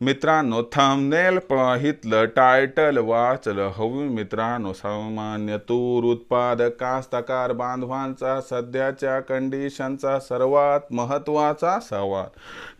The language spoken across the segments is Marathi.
मित्रांनो थंबनेल पाहितलं टायटल वाचलं. हवी मित्रांनो सामान्य तूर उत्पादक कास्तकार बांधवांचा सध्याच्या कंडिशनचा सर्वात महत्त्वाचा सवाल.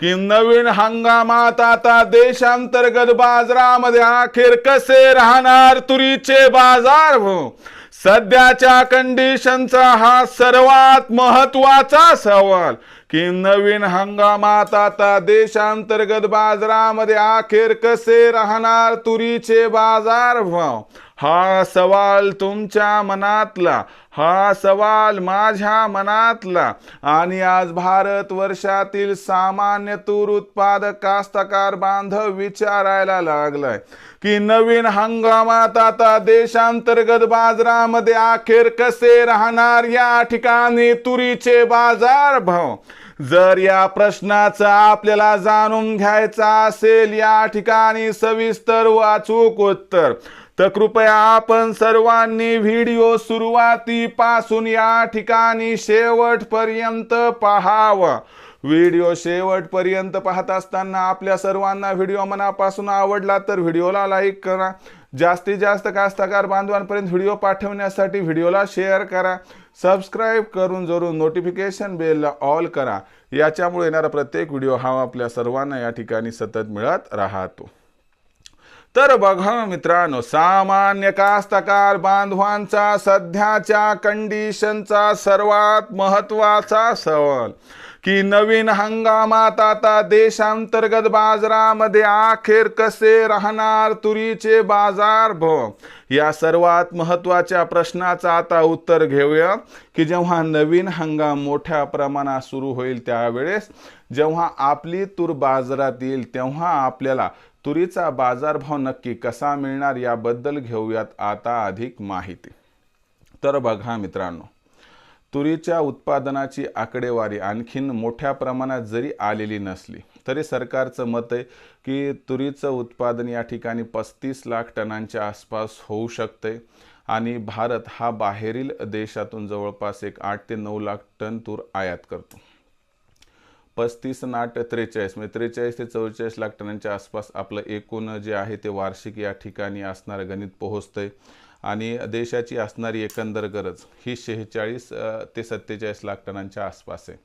की नवीन हंगामात आता देशांतर्गत बाजारामध्ये अखेर कसे राहणार तुरीचे बाजार? हो. सध्याच्या कंडिशनचा हा सर्वात महत्त्वाचा सवाल. की नवीन हंगामात आता देशांतर्गत बाजारामध्ये अखेर कसे राहणार तुरीचे बाजार भाव? हा सवाल तुमच्या मनातला हा सवाल माझ्या मनातला. आणि आज भारत वर्षातील सामान्य तूर उत्पादक कास्तकार बांधव विचारायला लागलाय की नवीन हंगामात आता देशांतर्गत बाजारामध्ये अखेर कसे राहणार या ठिकाणी तुरीचे बाजार भाव? जर या प्रश्नाचा आपल्याला जाणून घ्यायचा असेल या ठिकाणी सविस्तर वाचूक उत्तर तर कृपया आपण सर्वांनी व्हिडिओ सुरुवातीपासून या ठिकाणी शेवटपर्यंत पाहावं. व्हिडिओ शेवटपर्यंत पाहत असताना आपल्या सर्वांना व्हिडिओ मनापासून आवडला तर व्हिडिओला लाईक करा. जास्तीत जास्त कास्तकार बांधवांपर्यंत व्हिडिओ पाठवण्यासाठी व्हिडिओला शेअर करा. सबस्क्राईब करून जरूर नोटिफिकेशन बेलला ऑल करा. याच्यामुळे येणारा प्रत्येक व्हिडिओ हा आपल्या सर्वांना या ठिकाणी सतत मिळत राहतो. तर बघा मित्रांनो सामान्य कास्तकार बांधवांचा सध्याच्या कंडिशनचा सर्वात महत्त्वाचा सवाल. की नवीन हंगामात आता देशांतर्गत बाजारामध्ये अखेर कसे राहणार तुरीचे बाजार? भाव या सर्वात महत्त्वाच्या प्रश्नाचं आता उत्तर घेऊया. की जेव्हा नवीन हंगाम मोठ्या प्रमाणात सुरू होईल त्यावेळेस जेव्हा आपली तूर बाजारात येईल तेव्हा आपल्याला तुरीचा बाजारभाव नक्की कसा मिळणार याबद्दल घेऊयात आता अधिक माहिती. तर बघा मित्रांनो तुरीच्या उत्पादनाची आकडेवारी आणखीन मोठ्या प्रमाणात जरी आलेली नसली तरी सरकारचं मत आहे की तुरीचं उत्पादन या ठिकाणी पस्तीस लाख टनांच्या आसपास होऊ शकते आणि भारत हा बाहेरील देशातून जवळपास एक आठ ते नऊ लाख टन तूर आयात करतो. पस्तीस नाट त्रेचाळीस म्हणजे त्रेचाळीस ते चव्वेचाळीस लाख टनांच्या आसपास आपलं एकूण जे आहे ते वार्षिक या ठिकाणी असणारं गणित पोहोचतंय. आणि देशाची असणारी एकंदर गरज ही शेहेचाळीस ते सत्तेचाळीस लाख टनांच्या आसपास आहे.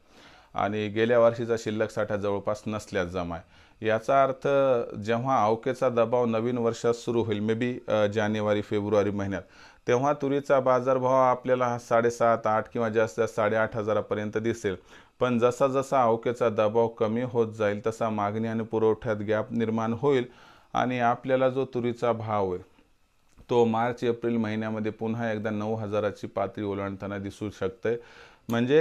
आणि गेल्या वर्षीचा शिल्लक साठा जवळपास नसल्यास जमा आहे. याचा अर्थ जेव्हा अवकेचा दबाव नवीन वर्षात सुरू होईल मे बी जानेवारी फेब्रुवारी महिन्यात तेव्हा तुरीचा बाजारभाव आपल्याला साडेसात आठ किंवा जास्त जास्त साडेआठ हजारापर्यंत दिसेल. पण जसा जसा अवकेचा दबाव कमी होत जाईल तसा मागणी आणि पुरवठ्यात गॅप निर्माण होईल आणि आपल्याला जो तुरीचा भाव आहे तो मार्च एप्रिल महिन्यामध्ये पुन्हा एकदा नऊ हजाराची पातळी ओलांडताना दिसू शकते. म्हणजे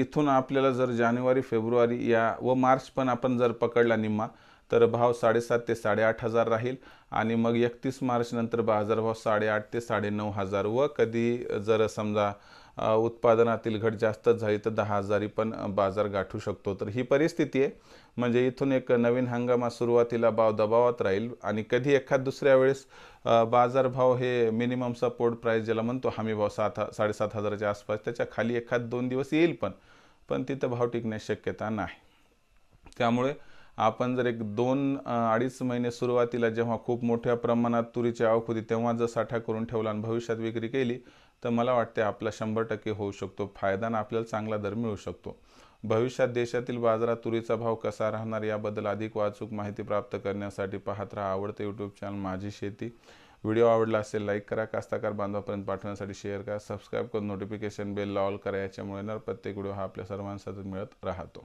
इथून आपल्याला जर जानेवारी फेब्रुवारी या व मार्च पण आपण जर पकडला निम्मा तर भाव साडेसात ते साडेआठ हजार राहील. आणि मग एकतीस मार्चनंतर बाजारभाव साडेआठ ते साडेनऊ हजार व कधी जर समजा उत्पादनातील घट जास्त झाली तर दहा हजारी पण बाजार गाठू शकतो. तर ही परिस्थिती आहे. म्हणजे इथून एक नवीन हंगामात सुरुवातीला भाव दबावात राहील आणि कधी एखाद दुसऱ्या वेळेस बाजारभाव हे मिनिमम सपोर्ट प्राईस ज्याला म्हणतो हमी भाव सात साडेसात हजाराच्या आसपास त्याच्याखाली एखाद दोन दिवस येईल पण पण तिथं भाव टिकण्याची शक्यता नाही. त्यामुळे आपण जर एक दोन अडीच महिने सुरुवातीला जेव्हा खूप मोठ्या प्रमाणात तुरीची आवक होती तेव्हा जर साठा करून ठेवला आणि भविष्यात विक्री केली तर मला वाटते आपला शंभर टक्के होऊ शकतो. फायदा ना आपल्याला चांगला दर मिळू शकतो. भविष्यात देशातील बाजारात तुरीचा भाव कसा राहणार याबद्दल अधिक वाचूक माहिती प्राप्त करण्यासाठी पाहत राहा आवडते यूट्यूब चॅनल माझी शेती. व्हिडिओ आवडला असेल लाईक करा कास्ताकार बांधवापर्यंत पाठवण्यासाठी शेअर करा सबस्क्राईब करून नोटिफिकेशन बेल ऑल करा याच्यामुळे येणार प्रत्येक व्हिडिओ हा आपल्या सर्वांसाठी मिळत राहतो.